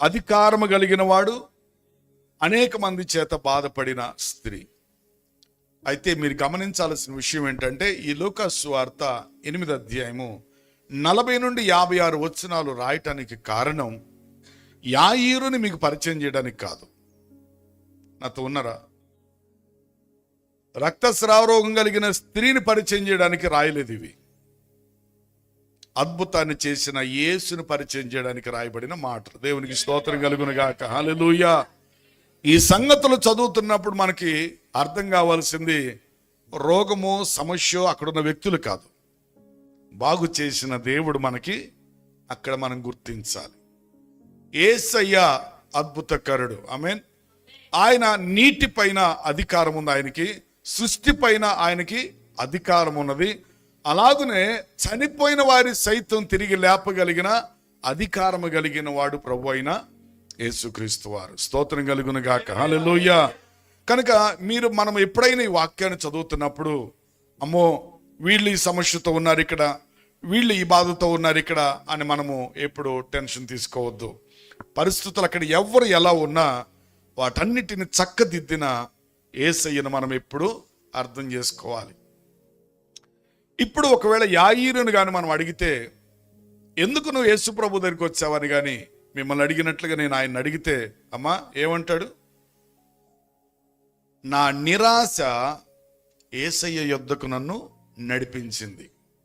అధికారము కలిగిన వాడు అనేక మంది చేత బాధపడిన స్త్రీ. అయితే మీరు గమనించాల్సిన విషయం ఏంటంటే ఈ లోకస్ వార్త ఎనిమిది అధ్యాయము నలభై నుండి యాభై ఆరు వచనాలు రాయటానికి కారణం యాయిరుని మీకు పరిచయం చేయడానికి కాదు. నాతో ఉన్నారా? రక్తస్రావ రోగం కలిగిన స్త్రీని పరిచయం చేయడానికి రాయలేదు ఇవి. అద్భుతాన్ని చేసిన యేసును పరిచయం చేయడానికి రాయబడిన మాటలు. దేవునికి స్తోత్రం కలుగును గాక. ఈ సంగతులు చదువుతున్నప్పుడు మనకి అర్థం కావాల్సింది రోగము సమస్య అక్కడున్న వ్యక్తులు కాదు. బాగు చేసిన దేవుడు మనకి అక్కడ మనం గుర్తించాలి. ఏసయ్య అద్భుతకరుడు. మీన్ ఆయన నీటి పైన అధికారం ఉంది ఆయనకి సృష్టి పైన ఆయనకి అధికారం ఉన్నది. అలాగనే చనిపోయిన వారి సైతం తిరిగి లేపగలిగిన అధికారము కలిగిన వాడు ప్రభు అయిన యేసుక్రీస్తు వారు. స్తోత్రం కలుగును గాక. హలోయ కనుక మీరు మనం ఎప్పుడైనా ఈ వాక్యాన్ని చదువుతున్నప్పుడు అమ్మో వీళ్ళు ఈ సమస్యతో ఉన్నారు ఇక్కడ వీళ్ళు ఈ బాధతో ఉన్నారు ఇక్కడ అని మనము ఎప్పుడు టెన్షన్ తీసుకోవద్దు. పరిస్థితులు అక్కడ ఎవరు ఎలా ఉన్నా వాటన్నిటిని చక్కదిద్దిన ఏసయ్యను మనం ఎప్పుడు అర్థం చేసుకోవాలి. ఇప్పుడు ఒకవేళ యాయిరును కానీ మనం అడిగితే ఎందుకు నువ్వు యేసు ప్రభు దగ్గరికి వచ్చావని కానీ మిమ్మల్ని అడిగినట్లుగా నేను ఆయన అడిగితే అమ్మా ఏమంటాడు? నా నిరాశ ఏసయ్య యొద్దకు నన్ను నడిపించింది.